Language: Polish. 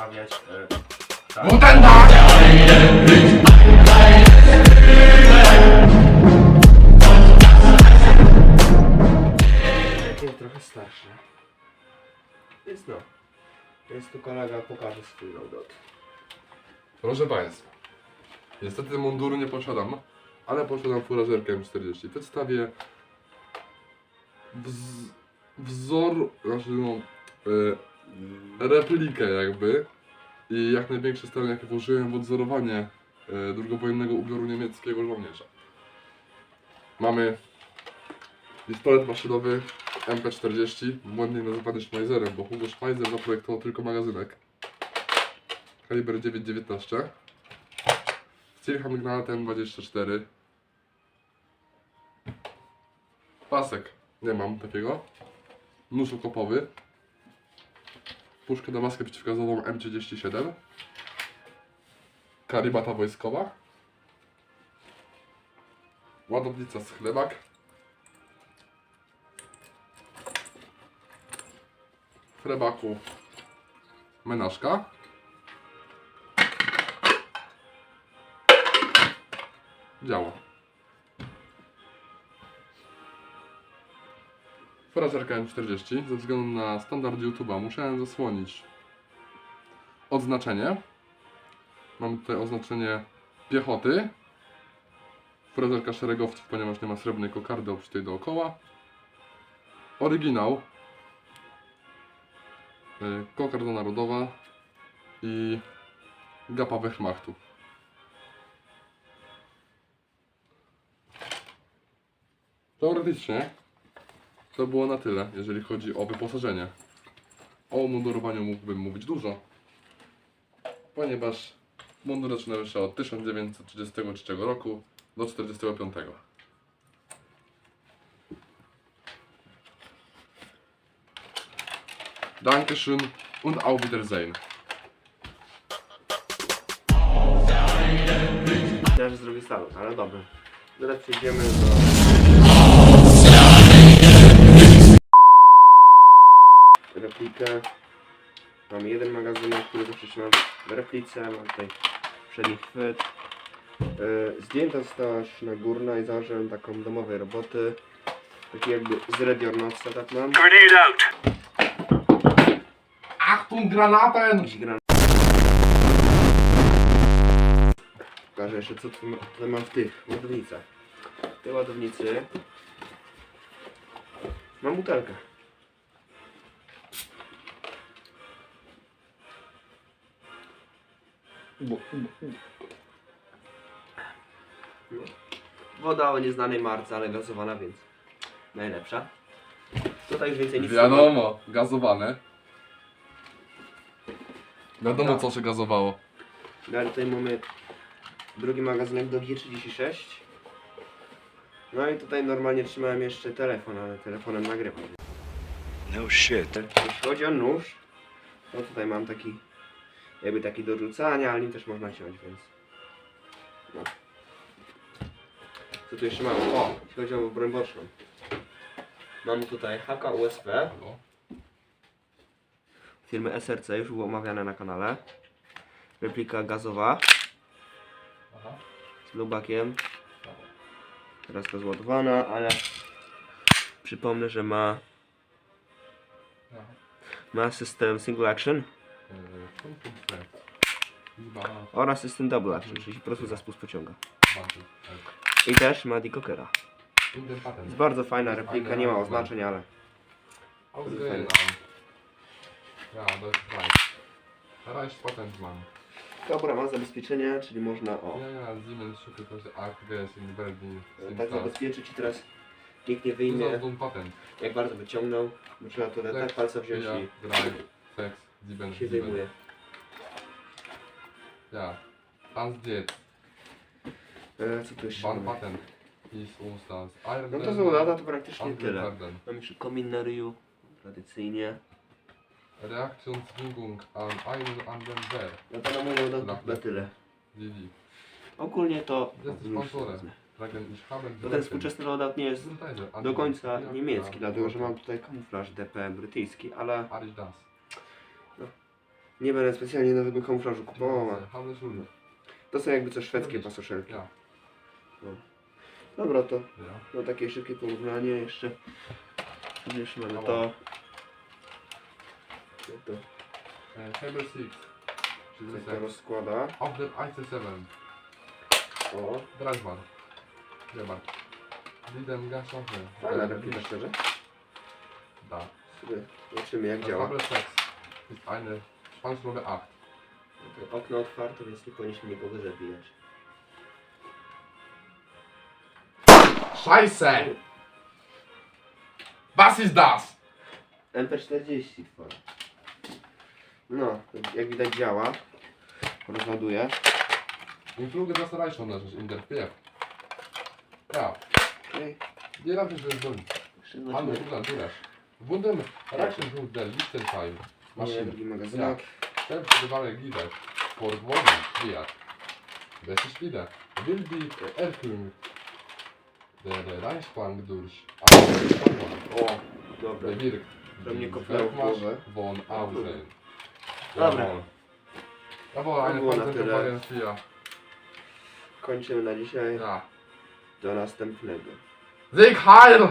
omawiać... E, tak. Takie trochę starsze. Więc no. Więc tu kolega pokaże swój loadout. Proszę Państwa, niestety munduru nie posiadam, ale posiadam furażerkę M40. Przedstawię wz, wzór, znaczy no, e, replikę jakby i jak największy stary jaki włożyłem w odzorowanie e, drugowojennego ubioru niemieckiego żołnierza. Mamy pistolet maszynowy MP40, błędnie nazywany Schmeizerem, bo Hugo Schmeiser zaprojektował tylko magazynek. Kaliber 9.19 Stilham granatem 24 Pasek nie mam takiego Nóż okopowy Puszkę na maskę przeciwgazową M37. Karibata wojskowa. Ładownica z chlebak chlebaku menażka Działa. Fraserka M40 ze względu na standard YouTube'a musiałem zasłonić odznaczenie. Mam tutaj oznaczenie piechoty. Fraserka szeregowców, ponieważ nie ma srebrnej kokardy obsztej dookoła. Oryginał. Y, Kokarda narodowa i gapa Wehrmachtu. Teoretycznie to było na tyle, jeżeli chodzi o wyposażenie. O umundurowaniu mógłbym mówić dużo, ponieważ mundur zaczynały się od 1933 roku do 1945. Dankeschön und auf Wiedersehen. Że zrobię salut, ale dobra. Teraz przejdziemy do... Replikę. Mam jeden magazynek, który zawsze trzymam w replice. Mam tutaj przedni chwyt. Yy, zdjęta została śna górna i założyłem taką domowej roboty. Taki jakby z ready or not setup mam. Grenade out! Achtung, Granaten! Jakiś gran... Pokażę jeszcze co tu tutaj mam w tych ładownicach. W tej ładownicy mam butelkę. Woda o nieznanej marce, ale gazowana, więc najlepsza. Tutaj już więcej nic nie ma. Wiadomo, gazowane. Wiadomo Tak. co się gazowało. Dalej tutaj mamy drugi magazynek do G36. No i tutaj normalnie trzymałem jeszcze telefon, ale telefonem nagrywam. No shit. Jeśli chodzi o nóż, to tutaj mam taki jakby taki do rzucania, ale nim też można ciąć, więc no. Co tu jeszcze mamy? O, jeśli chodzi o broń boczną. Mam tutaj HK USB No. firmy SRC, już było omawiane na kanale. Replika gazowa Aha. z lubakiem. Teraz rozładowana, ale przypomnę, że ma, ma system single action Oraz system double action, czyli po prostu za spust pociąga. bardzo. I też ma patent. Jest bardzo fajna replika, nie ma oznaczeń, ale Ausgehen. Ja, right. Reicht patent mam. dobra, ma zabezpieczenie, czyli można o Ja, AKGS Berlin. tak zabezpieczyć i teraz nikt nie wyjmie jak bardzo wyciągnął, bo trzeba to tak palce wziąć i drive, Sieben, się wyjmuje. Ja. Hans geht. E, co tu jeszcze Ban mamy? patent. Iron No to są lata, to praktycznie tyle. Garden. Mam jeszcze komin na ryju, tradycyjnie. Reaktionswingung an einen anderen Wehr. No to na mój loadout Dobra. na tyle. GG. Ogólnie to... Jesteś Już sponsorem. wezmę. Dragon ich haben. Bo ten współczesny loadout nie jest do końca niemiecki, dlatego że mam tutaj kamuflaż DP brytyjski, ale. Nie będę specjalnie nowego kamuflażu kupował. To są jakby co szwedzkie pasoszelki. Ja. Dobra, to Ja. no takie szybkie porównanie jeszcze. Jeszcze mamy to. To, to E, Saber 6. Czyli tak. to rozkłada. Of the IC7. O, Drivebar. Drivebar. Lidem gasowy. fajna replika szczerze. Da. Sobie zobaczymy jak działa. Hamle 6 ist eine Spannungsprobe 8. To Okno otwarte, więc nie powinniśmy nikogo zabijać. Scheiße! Was ist das? MP40 twoje. No, jak widać działa. Rozładuje. Ich fluge das reicht schon, das ist in der PF. Ja, Okej. die Lampe ist drin. Jeszcze Hallo, zobaczymy. Der Liechtenstein. Maschine. drugi magazynek. Selbstbewahrte Glieder. Vorwohnen, Fiat. Das ist wieder. Will die Erhöhung der der Reichsbank durch. O, dobra. Bewirkt. To mnie die kopnęło głowę. von. Dobra. Jawohl. Jawohl, To eine było na Panzerung tyle. Variant 4. Kończymy na dzisiaj. Ja. Do następnego. Sieg Heil!